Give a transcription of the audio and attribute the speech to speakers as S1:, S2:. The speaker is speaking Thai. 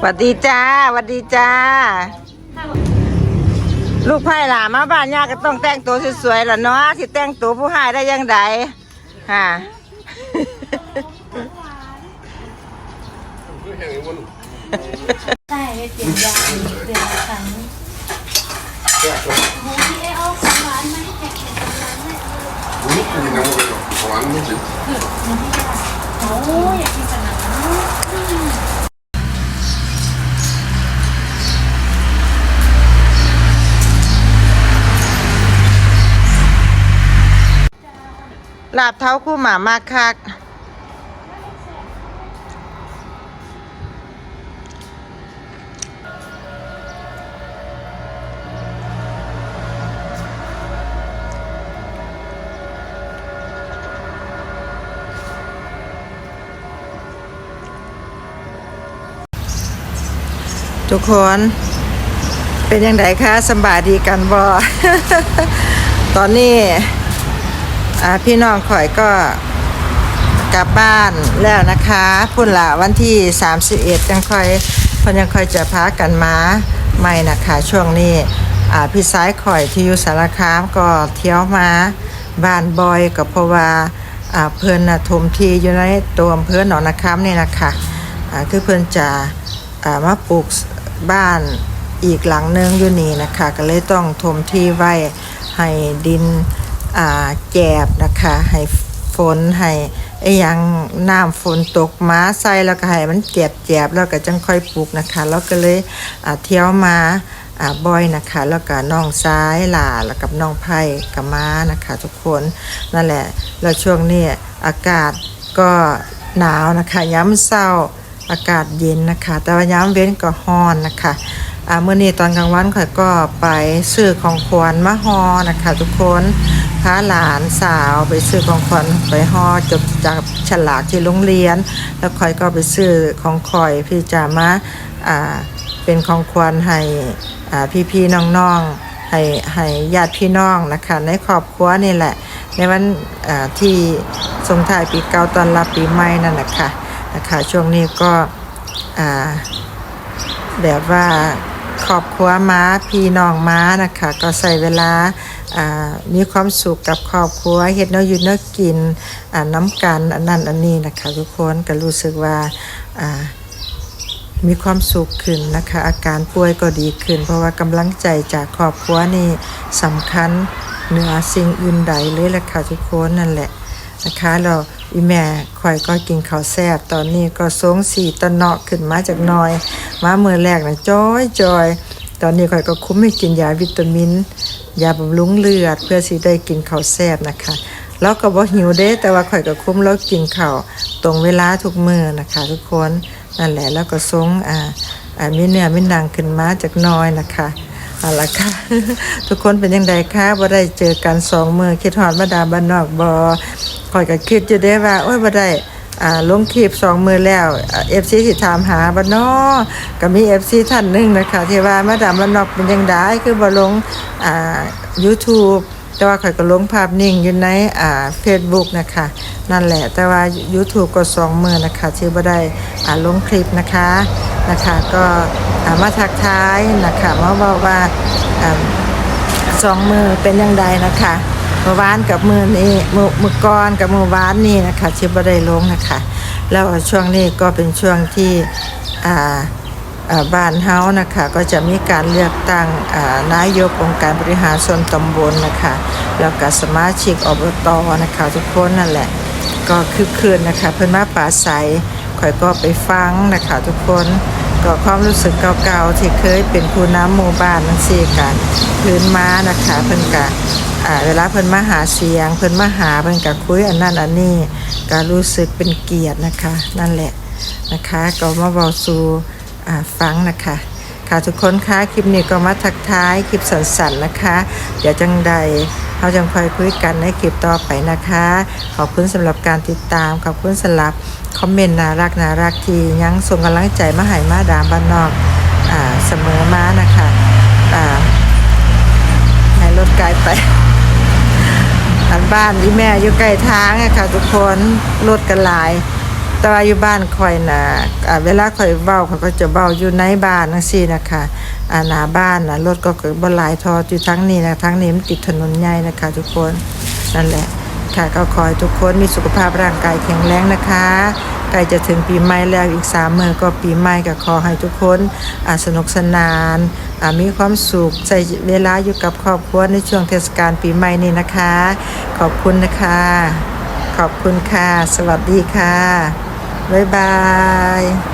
S1: หวัดดีจ้าหวัดดีจ้า ลูกไผ่หลามาบ้านย่าก็ต้องแต่งตัวสวยๆล่ะเนาะสิแต่งตัวผู้หายได้ยังไงฮะ
S2: ใช่เปลี่ยนยาเปลี่ยนครั้งโหพี่เอเอาของหวานมาให้แขกเก็บ ของหวานให้
S3: นี่คือน้ำมันหวานไม่ถึง
S2: โอ้ยอยากกินขนาดนั้น
S1: ลาบเท้าคู่หมามากคัก ทุกคน เป็นยังไงคะสบายดีกันบ่ตอนนี้พี่น้องข่อยก็กลับบ้านแล้วนะคะพุ่นละวันที่ 31จังค่อยพนยังค่อยจะพากันมาใหม่นะคะช่วงนี้พี่สายข่อยที่อยู่สารคามก็เที่ยวมาบ้านบอยก็เพราะว่าเพิ่นน่ะถมทีอยู่ในตัวอำเภอหนองนาคำนี่นะคะคือเพิ่อนจะมาปลูก บ้านอีกหลังหนึงอยู่นี่นะคะ ก็เลยต้องถมที่ไว้ให้ดินอ่าแจบนะคะ ให้ฝนให้ไอ้ยังน้ำฝนตกมาใส่แล้วก็ให้มันแจบแจบแล้วก็จังค่อยปลูกนะคะแล้วก็เลยเที่ยวมาบ่อยนะคะ แล้วก็น้องซ้ายหล่าแล้วกับน้องไผ่กับม้านะคะ ทุกคนนั่นแหละแล้วช่วงนี้อากาศก็หนาวนะคะย้ำเศร้า อากาศเย็นนะคะ แต่ว่าย้ำเว้นก็ฮ้อนนะคะเมื่อนี้ตอนกลางวันข่อยก็ไปซื้อของขวัญมาฮอนะคะ ทุกคนพาหลานสาวไปซื้อของขวัญไปฮอจบจากฉลากที่โรงเรียน แล้วข่อยก็ไปซื้อของข่อยพี่จะมาเป็นของขวัญให้อ่พี่ๆน้องๆให้ให้ญาติพี่น้องนะคะ ในครอบครัวนี่แหละ ในวันที่ส่งท้ายปีเก่าตอนรับปีใหม่นั่นนะคะ นะคะช่วงนี้ก็แบบว่าครอบครัวม้าพี่น้องม้านะคะก็ใส่เวลามีความสุขกับครอบครัวเฮ็ดเนาะอยู่เนาะกินน้ำกันอันนั้นอันนี้นะคะทุกคนก็รู้สึกว่าอ่ามีความสุขขึ้นนะคะ อาการป่วยก็ดีขึ้น เพราะว่ากำลังใจจากครอบครัวนี่สำคัญเหนือสิ่งอื่นใดเลยแหละค่ะทุกคนนั่นแหละนะคะเรา อีแม่ข่อยก็กินข้าวแซ่บตอนนี้ก็สงสีตะเนาะขึ้นมาจากน้อย มาเมื่อแรกนะจอยจอยตอนนี้ข่อยก็คุ้มให้กินยาวิตามิน ยาบำรุงเลือด เพื่อสิได้กินข้าวแซ่บนะคะแล้วก็บ่หิวเด้ แต่ว่าข่อยก็คุ้มแล้วกินข้าวตรงเวลาทุกมื้อนะคะ ทุกคนนั่นแหละแล้วก็สงอ่าอ่ามีเนื้อมีหนังขึ้นมาจากน้อยนะคะเอาละค่ะ ทุกคนเป็นยังไงคะบ่ได้เจอกันสองมือคิดฮอดมาดาบ้านนอกบ่ ข่อยก็คิดอยู่ได้ว่า โอ้ยบ่ได้อ่าลงคลิปสองมือแล้วเอฟซีสิถามหาบ้านนอกก็มี FC ท่านหนึงนะคะที่ว่ามาดามบ้านนอกเป็นยังไงคือบ่ลงอ่า YouTube แต่ว่าข่อยก็ลงภาพนิ่งอยู่ในอ่า Facebook นะคะ นั่นแหละแต่ว่า YouTube ก็สองมือนะคะที่บ่ได้อ่าลงคลิปนะคะนะคะก็อ่ามาทักทายนะคะมาบอกว่าอ่าสองมือเป็นยังไงนะคะ เมื่อวานกับมือนี้มือมือก่อนกับมือวานนี่นะคะที่บ่ได้ลงนะคะ แล้วช่วงนี้ก็เป็นช่วงที่อ่าบ้านเฮานะคะก็จะมีการเลือกตั้งนายกองค์การบริหารส่วนตำบลนะคะแล้วก็สมาชิกอบตนะคะทุกคนนั่นแหละ ก็คือคืนนะคะเพิ่นมาปราศัยข่อยก็ไปฟังนะคะทุกคนก็ความรู้สึกเก่าๆที่เคยเป็นผู้นำหมู่บ้านนั่นสิกันพื้นม้านะคะเพิ่นกะ อ่าเวลาเพิ่นมาหาเสียง เพิ่นมาหาเพิ่นกะคุยอันนั้นอันนี้ก็รู้สึกเป็นเกียรตินะคะ นั่นแหละนะคะ ก็มาเว้าสู่อ่าฟังนะคะค่ะทุกคนคะคลิปนี้ก็มาทักทายคลิปสั้นๆนะคะ เดี๋ยวจังใดเราจังคอยคุยกันในคลิปต่อไปนะคะ ขอบคุณสำหรับการติดตาม ขอบคุณสำหรับคอมเมนต์น่ารักน่ารักที่ยังส่งกำลังใจมาให้มาดามบ้านนอกอ่าเสมอมานะคะอ่า รถไกลไปอันบ้านที่แม่อยู่ใกล้ทางอะค่ะ ทุกคนรถกันหลาย แต่ว่าอยู่บ้านข่อยน่ะอ่าเวลาข่อยเว้าข่อยก็จะเว้าอยู่ในบ้านจังซี่นะคะอาหนาบ้านนะรถก็เกิดบ่หลายทออยู่ทั้งนี้นะทั้งนี้มันติดถนนใหญ่นะคะ ทุกคนนั่นแหละค่ะก็ขอให้ทุกคนมีสุขภาพร่างกายแข็งแรงนะคะ ใกล้จะถึงปีใหม่แล้วอีกสามมือก็ปีใหม่ก็ขอให้ทุกคนสนุกสนานมีความสุขใช้เวลาอยู่กับครอบครัวในช่วงเทศกาลปีใหม่นี้นะคะ ขอบคุณนะคะ ขอบคุณค่ะ สวัสดีค่ะ บ๊ายบาย